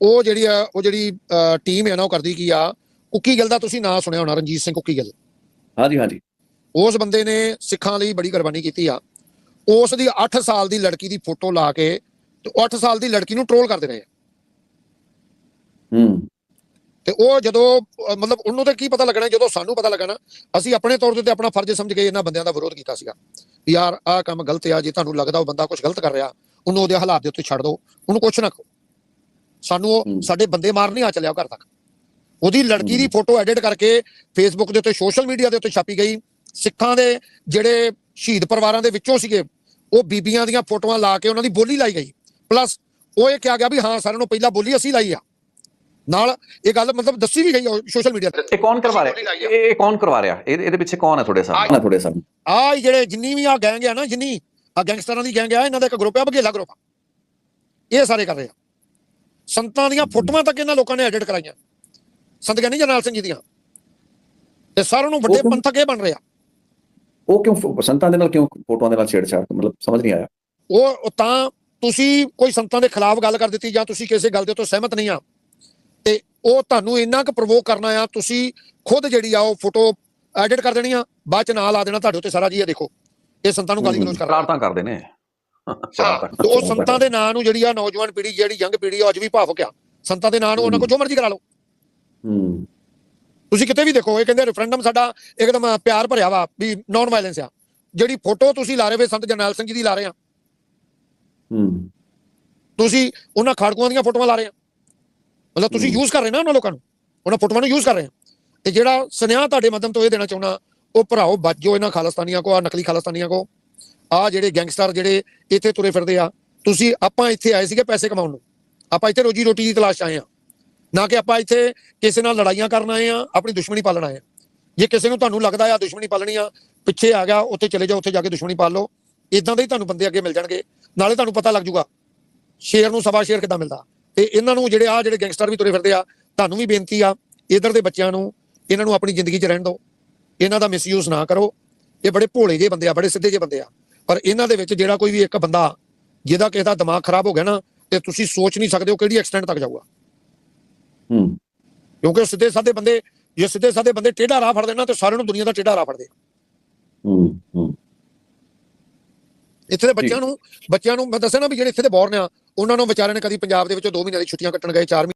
ਉਹ ਜਿਹੜੀ ਆ ਉਹ ਜਿਹੜੀ ਟੀਮ ਹੈ ਨਾ ਉਹ ਕਰਦੀ ਕੀ ਆ ਕੁੱਕੀ ਗਿੱਲ ਦਾ ਤੁਸੀਂ ਨਾਂ ਸੁਣਿਆ ਹੋਣਾ ਰਣਜੀਤ ਸਿੰਘ ਕੁੱਕੀ ਗਿੱਲ। ਹਾਂਜੀ ਹਾਂਜੀ। ਉਸ ਬੰਦੇ ਨੇ ਸਿੱਖਾਂ ਲਈ ਬੜੀ ਕੁਰਬਾਨੀ ਕੀਤੀ ਆ। ਉਸ ਦੀ 8 ਸਾਲ ਦੀ ਲੜਕੀ ਦੀ ਫੋਟੋ ਲਾ ਕੇ ਤੇ 8 ਸਾਲ ਦੀ ਲੜਕੀ ਨੂੰ ਟ੍ਰੋਲ ਕਰਦੇ ਰਹੇ। ਹੂੰ। ਤੇ ਉਹ ਜਦੋਂ ਮਤਲਬ ਉਹਨੂੰ ਤੇ ਕੀ ਪਤਾ ਲੱਗਣਾ ਜਦੋਂ ਸਾਨੂੰ ਪਤਾ ਲੱਗਣਾ ਅਸੀਂ ਆਪਣੇ ਤੌਰ ਤੇ ਆਪਣਾ ਫਰਜ਼ ਸਮਝ ਕੇ ਇਹਨਾਂ ਬੰਦਿਆਂ ਦਾ ਵਿਰੋਧ ਕੀਤਾ ਸੀਗਾ। ਯਾਰ ਆਹ ਕੰਮ ਗਲਤ ਆ ਜੇ ਤੁਹਾਨੂੰ ਲੱਗਦਾ ਉਹ ਬੰਦਾ ਕੁਝ ਗਲਤ ਕਰ ਰਿਹਾ ਉਹਨੂੰ ਉਹਦੇ ਹਾਲਾਤ ਦੇ ਉੱਤੇ ਛੱਡ ਦਿਓ ਉਹਨੂੰ ਕੁਛ ਨਾ ਕਹੋ। ਸਾਨੂੰ ਉਹ। ਸਾਡੇ ਬੰਦੇ ਮਾਰ ਨਹੀਂ ਆ ਚੱਲਿਆ ਉਹ ਘਰ ਤੱਕ। ਉਹਦੀ ਲੜਕੀ ਦੀ। ਫੋਟੋ ਐਡਿਟ ਕਰਕੇ ਫੇਸਬੁੱਕ ਦੇ ਉੱਤੇ ਸੋਸ਼ਲ ਮੀਡੀਆ ਦੇ ਉੱਤੇ ਛਾਪੀ ਗਈ। ਸਿੱਖਾਂ ਦੇ ਜਿਹੜੇ ਸ਼ਹੀਦ ਪਰਿਵਾਰਾਂ ਦੇ ਵਿੱਚੋਂ ਸੀਗੇ ਉਹ ਬੀਬੀਆਂ ਦੀਆਂ ਫੋਟੋਆਂ ਲਾ ਕੇ ਉਹਨਾਂ ਦੀ ਬੋਲੀ ਲਾਈ ਗਈ। ਪਲੱਸ ਉਹ ਇਹ ਕਿਹਾ ਗਿਆ ਵੀ ਹਾਂ ਸਾਰਿਆਂ ਨੂੰ ਪਹਿਲਾਂ ਬੋਲੀ ਅਸੀਂ ਲਾਈ ਆ। ਨਾਲ ਇਹ ਗੱਲ ਮਤਲਬ ਦੱਸੀ ਵੀ ਗਈ ਸੋਸ਼ਲ ਮੀਡੀਆ ਤੇ। ਇਹ ਕੌਣ ਕਰਵਾ ਰਿਹਾ? ਇਹ ਕੌਣ ਕਰਵਾ ਰਿਹਾ? ਇਹ- ਇਹਦੇ ਪਿੱਛੇ ਕੌਣ ਹੈ ਤੁਹਾਡੇ ਸਾਹਮਣੇ? ਤੁਹਾਡੇ ਸਾਹਮਣੇ। ਆ ਜਿਹੜੇ ਜਿੰਨੀ ਵੀ ਆ ਗੈਂਗ ਆ ਨਾ ਜਿੰਨੀ ਆ ਗੈਂਗਸਟਰਾਂ ਦੀ ਗੈਂਗ ਆ ਇਹਨਾਂ ਦਾ ਇੱਕ ਗਰੁੱਪ ਆ ਬਘੇਲਾ ਗਰੁੱਪ ਇਹ ਸਾਰੇ ਕਰ ਰਹੇ ਆ। ਸੰਤਾਂ ਦੀਆਂ ਫੋਟੋਆਂ ਤੱਕ ਇਹਨਾਂ ਲੋਕਾਂ ਨੇ ਐਡਿਟ ਕਰਾਈਆਂ। ਸੰਤ ਗਿਆਨੀ ਜਰਨੈਲ ਸਿੰਘ ਜੀ ਦੀਆਂ। ਤੇ ਸਾਰਿਆਂ ਨੂੰ ਵੱਡੇ ਪੰਥਕ ਇਹ ਬਣ ਰਹੇ। ਆ ਉਹ ਕਿਉਂ ਸੰਤਾਂ ਦੇ ਨਾਲ ਕਿਉਂ ਫੋਟੋਆਂ ਦੇ ਨਾਲ ਛੇੜਛਾੜ ਮਤਲਬ ਸਮਝ ਨਹੀਂ ਆਇਆ? ਉਹ ਤਾਂ ਤੁਸੀਂ ਕੋਈ ਸੰਤਾਂ ਦੇ ਖਿਲਾਫ ਗੱਲ ਕਰ ਦਿੱਤੀ ਜਾਂ ਤੁਸੀਂ ਕਿਸੇ ਗੱਲ ਦੇ ਤੋਂ ਸਹਿਮਤ ਨਹੀਂ ਆ ਤੇ ਉਹ ਤੁਹਾਨੂੰ ਇੰਨਾ ਕੁ ਪ੍ਰਵੋਕ ਕਰਨਾ ਆ ਤੁਸੀਂ ਖੁਦ ਜਿਹੜੀ ਆ ਉਹ ਫੋਟੋ ਐਡਿਟ ਕਰ ਦੇਣੀ ਆ ਬਾਅਦ ਚ ਨਾਂ ਲਾ ਦੇਣਾ ਤੁਹਾਡੇ ਉੱਤੇ ਸਾਰਾ ਜੀ ਇਹ ਦੇਖੋ। ਇਹ ਸੰਤਾਂ ਨੂੰ ਗਾਲੀ ਗਲੋਚ ਕਰ ਰਿਹਾ ਨੇ। ਤੇ ਉਹ ਸੰਤਾਂ ਦੇ ਨਾਂ ਨੂੰ ਜਿਹੜੀ ਆ ਨੌਜਵਾਨ ਪੀੜ੍ਹੀ ਜਿਹੜੀ ਯੰਗ ਪੀੜ੍ਹੀ ਆ ਅੱਜ ਵੀ ਭਾਵੁਕ ਆ। ਸੰਤਾਂ ਦੇ ਨਾਂ ਨੂੰ ਉਹਨਾਂ ਕੋਲ ਜੋ ਮਰਜ਼ੀ ਕਰਾ ਲਓ। ਹੂੰ। ਤੁਸੀਂ ਕਿਤੇ ਵੀ ਦੇਖੋ ਇਹ ਕਹਿੰਦੇ ਰੈਫਰੈਂਡਮ ਸਾਡਾ ਇੱਕਦਮ ਪਿਆਰ ਭਰਿਆ ਵਾ ਵੀ ਨਾਨ ਵਾਇਲੈਂਸ ਆ। ਜਿਹੜੀ ਫੋਟੋ ਤੁਸੀਂ ਲਾ ਰਹੇ ਵੇ ਸੰਤ ਜਰਨੈਲ ਸਿੰਘ ਜੀ ਦੀ ਲਾ ਰਹੇ ਆ। ਹੂੰ। ਤੁਸੀਂ ਉਹਨਾਂ ਖਾੜਕੂਆਂ ਦੀਆਂ ਫੋਟੋਆਂ ਲਾ ਰਹੇ ਆ। ਮਤਲਬ ਤੁਸੀਂ ਹੂੰ। ਯੂਜ਼ ਕਰ ਰਹੇ ਨਾ ਉਹਨਾਂ ਲੋਕਾਂ ਨੂੰ। ਉਹਨਾਂ ਫੋਟੋਆਂ ਨੂੰ ਯੂਜ਼ ਕਰ ਰਹੇ ਆ। ਤੇ ਜਿਹੜਾ ਸੁਨੇਹਾ ਤੁਹਾਡੇ ਮਾਧਿਅਮ ਤੋਂ ਇਹ ਦੇਣਾ ਚਾਹੁੰਦਾ ਉਹ ਭਰਾਓ ਬਚੋ ਇਹਨਾਂ ਖਾਲਸਤਾਨੀਆਂ ਕੋ ਆ ਨਕਲੀ ਖਾਲਸਤਾਨੀਆਂ ਕੋ। ਆ ਜਿਹੜੇ ਗੈਂਗਸਟਰ ਜਿਹੜੇ ਇੱਥੇ ਤੁਰੇ ਫਿਰਦੇ ਆ, ਤੁਸੀਂ ਆਪਾਂ ਇੱਥੇ ਆਏ ਸੀਗੇ ਪੈਸੇ ਕਮਾਉਣ ਨੂੰ। ਆਪਾਂ ਇੱਥੇ ਰੋਜੀ ਰੋਟੀ ਦੀ ਤਲਾਸ਼ 'ਚ ਆਏ ਆ। ਨਾ ਕਿ ਆਪਾਂ ਇੱਥੇ ਕਿਸੇ ਨਾਲ ਲੜਾਈਆਂ ਕਰਨ ਆਏ ਆ, ਆਪਣੀ ਦੁਸ਼ਮਣੀ ਪਾਲਣ ਆਏ ਆ। ਜੇ ਕਿਸੇ ਨੂੰ ਤੁਹਾਨੂੰ ਲੱਗਦਾ ਆ ਦੁਸ਼ਮਣੀ ਪਾਲਣੀ ਆ, ਪਿੱਛੇ ਆ ਗਿਆ, ਉੱਥੇ ਚਲੇ ਜਾਓ, ਉੱਥੇ ਜਾ ਕੇ ਦੁਸ਼ਮਣੀ ਪਾਲ ਲਓ। ਇਦਾਂ ਦੇ ਹੀ ਤੁਹਾਨੂੰ ਬੰਦੇ ਅੱਗੇ ਮਿਲ ਜਾਣਗੇ। ਨਾਲੇ ਤੁਹਾਨੂੰ ਪਤਾ ਲੱਗ ਜੂਗਾ, ਸ਼ੇਰ ਨੂੰ ਸਵਾ ਸ਼ੇਰ ਕਿੱਦਾਂ ਮਿਲਦਾ। ਤੇ ਇਹਨਾਂ ਨੂੰ ਜਿਹੜੇ ਆ ਜਿਹੜੇ ਗੈਂਗਸਟਰ ਵੀ ਤੁਰੇ ਫਿਰਦੇ ਆ, ਤੁਹਾਨੂੰ ਵੀ ਬੇਨਤੀ ਆ, ਇਧਰ ਦੇ ਬੱਚਿਆਂ ਨੂੰ, ਇਹਨਾਂ ਨੂੰ ਆਪਣੀ ਜ਼ਿੰਦਗੀ 'ਚ ਰਹਿਣ ਦਿਓ। ਇਹਨਾਂ ਦਾ ਮਿਸਯੂਜ਼ ਨਾ ਕਰੋ। ਇਹ ਬੜੇ ਭੋਲੇ ਜਿਹੇ ਬੰਦੇ ਆ, ਬੜੇ ਸਿੱਧੇ ਜਿਹੇ ਬੰਦੇ ਆ। ਪਰ ਇਹਨਾਂ ਦੇ ਵਿੱਚ ਜਿਹੜਾ ਕੋਈ ਵੀ ਇੱਕ ਬੰਦਾ ਜਿਹਦਾ ਕਿਸੇ ਦਾ ਦਿਮਾਗ ਖਰਾਬ ਹੋ ਗਿਆ ਨਾ ਤੇ ਤੁਸੀਂ ਸੋਚ ਨਹੀਂ ਸਕਦੇ ਉਹ ਕਿਹੜੀ ਐਕਸਟੈਂਟ ਤੱਕ ਜਾਊਗਾ। ਹੂੰ। ਕਿਉਂਕਿ ਉਹ ਸਿੱਧੇ ਸਾਦੇ ਬੰਦੇ ਜੇ ਸਿੱਧੇ ਸਾਦੇ ਬੰਦੇ ਟੇਢਾ ਰਾਹ ਫੜਦੇ ਨਾ ਤੇ ਸਾਰਿਆਂ ਨੂੰ ਦੁਨੀਆ ਦਾ ਟੇਢਾ ਰਾਹ ਫੜਦੇ। ਹੂੰ ਹੂੰ। ਇੱਥੇ ਦੇ ਬੱਚਿਆਂ ਨੂੰ ਬੱਚਿਆਂ ਨੂੰ ਮੈਂ ਦੱਸਿਆ ਨਾ ਵੀ ਜਿਹੜੇ ਇੱਥੇ ਦੇ ਬੋਰਨ ਆ ਉਹਨਾਂ ਨੂੰ ਵਿਚਾਰਿਆਂ ਨੇ ਕਦੀ ਪੰਜਾਬ ਦੇ ਵਿੱਚੋਂ 2 ਮਹੀਨਿਆਂ ਦੀ ਛੁੱਟੀਆਂ ਕੱਟਣ ਗਏ 4